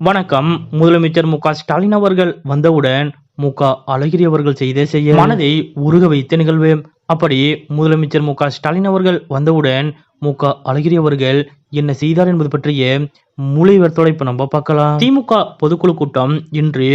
வணக்கம். முதலமைச்சர் மு ஸ்டாலின் அவர்கள் வந்தவுடன் மு க அழகிரி அவர்கள் செய்த செய்ய மனதை உருக வைத்த நிகழ்வு அப்படி முதலமைச்சர் மு ஸ்டாலின் அவர்கள் வந்தவுடன் மு க அழகிரி அவர்கள் என்ன செய்தார் என்பது பற்றிய மூளைவரத்தோட இப்ப நம்ம பார்க்கலாம். திமுக பொதுக்குழு கூட்டம் இன்று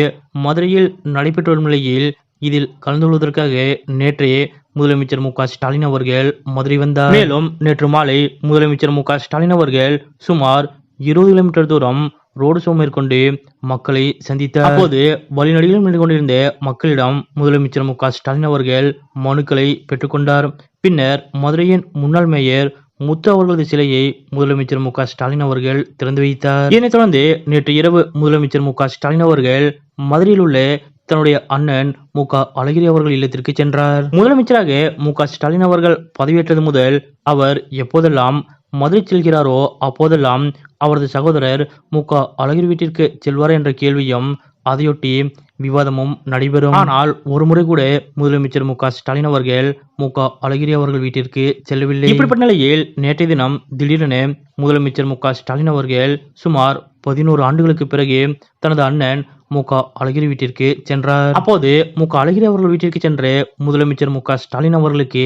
மதுரையில் நடைபெற்று வரும் நிலையில் இதில் கலந்து கொள்வதற்காக நேற்றே முதலமைச்சர் மு ஸ்டாலின் அவர்கள் மதுரை வந்தார். மேலும் நேற்று மாலை முதலமைச்சர் மு ஸ்டாலின் அவர்கள் சுமார் இருபது கிலோமீட்டர் தூரம் ரோடு ஷோ மேற்கொண்டு மக்களை சந்தித்தார் அப்போது வழிநடிகளும் நின்று கொண்டிருந்த மக்களிடம் முதலமைச்சர் மு க ஸ்டாலின் அவர்கள் மனுக்களை பெற்றுக்கொண்டார். பின்னர் மதுரையின் முன்னாள் மேயர் முத்து அவர்களது சிலையை முதலமைச்சர் மு க ஸ்டாலின் அவர்கள் திறந்து வைத்தார். இதனைத் தொடர்ந்து நேற்று இரவு முதலமைச்சர் மு க ஸ்டாலின் அவர்கள் மதுரையில் உள்ள தன்னுடைய அண்ணன் மு க அழகிரி அவர்கள் இல்லத்திற்கு சென்றார். முதலமைச்சராக மு க ஸ்டாலின் அவர்கள் பதவியேற்றது முதல் அவர் எப்போதெல்லாம் மதுரை செல்கிறாரோ அப்போதெல்லாம் அவரது சகோதரர் மு. க. அழகிரி வீட்டிற்கு செல்வார் என்ற கேள்வியும் அதையொட்டி விவாதமும் நடைபெறும். ஆனால் ஒரு முறை கூட முதலமைச்சர் மு. க. ஸ்டாலின் அவர்கள் மு. க. அழகிரி அவர்கள் வீட்டிற்கு செல்லவில்லை. இப்படிப்பட்ட நிலையில் நேற்றைய தினம் திடீரென முதலமைச்சர் மு. க. ஸ்டாலின் அவர்கள் சுமார் பதினோரு ஆண்டுகளுக்கு பிறகு தனது அண்ணன் மு. க. அழகிரி வீட்டிற்கு சென்றார். அப்போது மு. க. அழகிரி அவர்கள் வீட்டிற்கு சென்ற முதலமைச்சர் மு. க. ஸ்டாலின் அவர்களுக்கு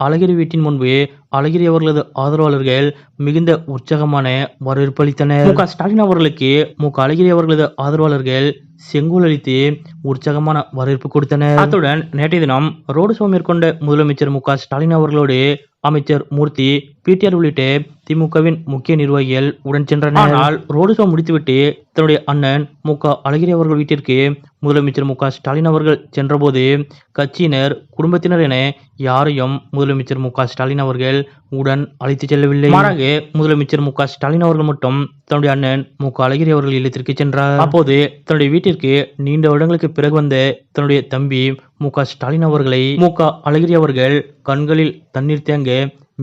அழகிரி வீட்டின் முன்பு அழகிரி அவர்களது ஆதரவாளர்கள் மிகுந்த உற்சாகமான வரவேற்பு அளித்தனர் மு க ஸ்டாலின் அவர்களுக்கு மு க அழகிரி அவர்களது ஆதரவாளர்கள் செங்கோல் அளித்து உற்சாகமான வரவேற்பு கொடுத்தனர். அத்துடன் நேற்றைய தினம் ரோடு ஷோ மேற்கொண்ட முதலமைச்சர் மு ஸ்டாலின் அவர்களோடு அமைச்சர் மூர்த்தி பிடிஆர் உள்ளிட்ட திமுகவின் முக்கிய நிர்வாகிகள் உடன் சென்றனர். ஆனால் ரோடு ஷோ முடித்துவிட்டு தன்னுடைய அண்ணன் மு க அழகிரி அவர்கள் வீட்டிற்கு முதலமைச்சர் மு ஸ்டாலின் அவர்கள் சென்றபோது கட்சியினர் குடும்பத்தினர் என யாரையும் முதலமைச்சர் மு ஸ்டாலின் அவர்கள் உடன் அழைத்து செல்லவில்லை. மாறாக முதலமைச்சர் மு ஸ்டாலின் அவர்கள் மட்டும் தன்னுடைய அண்ணன் மு அழகிரி அவர்கள் இல்லத்திற்கு சென்றார். அப்போது தன்னுடைய வீட்டிற்கு நீண்ட வருடங்களுக்கு பிறகு வந்த தன்னுடைய தம்பி மு ஸ்டாலின் அவர்களை மு அழகிரி அவர்கள் கண்களில் தண்ணீர் தேங்க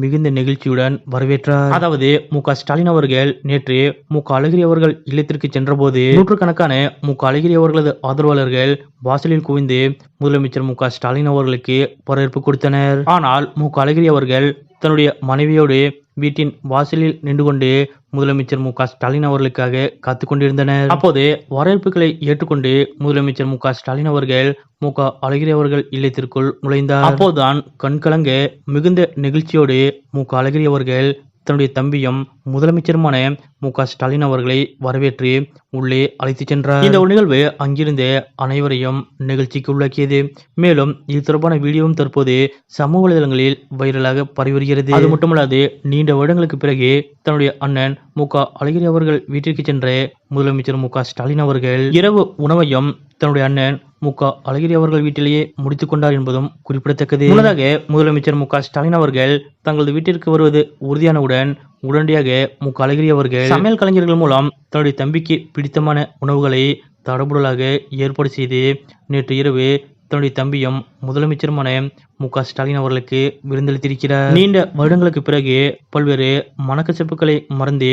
மிகுந்த நெகிழ்ச்சியுடன் வரவேற்றார். அதாவது மு ஸ்டாலின் அவர்கள் நேற்று மு அழகிரி அவர்கள் இல்லத்திற்கு சென்றபோது நூற்றுக்கணக்கான மு அழகிரி அவர்களது ஆதரவாளர்கள் வாசலில் குவிந்து முதலமைச்சர் மு ஸ்டாலின் அவர்களுக்கு வரவேற்பு கொடுத்தனர். ஆனால் மு அழகிரி அவர்கள் தன்னுடைய மனைவியோடு வீட்டின் வாசலில் நின்று கொண்டு முதலமைச்சர் மு ஸ்டாலின் அவர்களுக்காக காத்து கொண்டிருந்தனர். அப்போது வரவேற்புகளை ஏற்றுக்கொண்டு முதலமைச்சர் மு ஸ்டாலின் அவர்கள் மு க அழகிரி அவர்கள் இல்லத்திற்குள் நுழைந்தார். அப்போதுதான் கண்கலங்க மிகுந்த நெகிழ்ச்சியோடு மு க அழகிரி அவர்கள் தன்னுடைய தம்பியும் முதலமைச்சருமான மு க ஸ்டாலின் அவர்களை வரவேற்று உள்ளே அழைத்துச் சென்றார். இந்த ஒரு நிகழ்வு அங்கிருந்த அனைவரையும் நிகழ்ச்சிக்கு உள்ளாக்கியது. மேலும் இது தொடர்பான வீடியோவும் தற்போது சமூக வலைதளங்களில் வைரலாக பரவி வருகிறது அது மட்டுமல்லாது நீண்ட வருடங்களுக்கு பிறகு தன்னுடைய அண்ணன் மு க அழகிரி அவர்கள் வீட்டிற்கு சென்ற முதலமைச்சர் மு க ஸ்டாலின் அவர்கள் இரவு உணவையும் தன்னுடைய அண்ணன் மு. க. அழகிரி அவர்கள் வீட்டிலேயே முடித்துக் கொண்டார் என்பதும் குறிப்பிடத்தக்கது. முன்னதாக முதலமைச்சர் மு. க. ஸ்டாலின் அவர்கள் தங்களது வீட்டிற்கு வருவது உறுதியானவுடன் உடனடியாக மு. க. அழகிரி அவர்கள் சமையல் கலைஞர்கள் மூலம் தன்னுடைய தம்பிக்கு பிடித்தமான உணவுகளை தடபுடலாக ஏற்பாடு செய்து நேற்று இரவு தன்னுடைய தம்பியும் முதலமைச்சருமான மு. க. ஸ்டாலின் அவர்களுக்கு விருந்தளித்திருக்கிறார். நீண்ட வருடங்களுக்கு பிறகு பல்வேறு மனக்கசப்புகளை மறந்து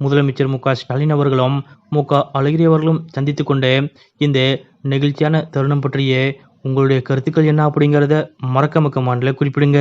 முதலமைச்சர் மு. க. ஸ்டாலின் அவர்களும் மு. க. அழகிரி அவர்களும் சந்தித்துக் கொண்ட இந்த நெகிழ்ச்சியான தருணம் பற்றிய உங்களுடைய கருத்துக்கள் என்ன அப்படிங்கிறத மறக்காம கமாண்டில் குறிப்பிடுங்க.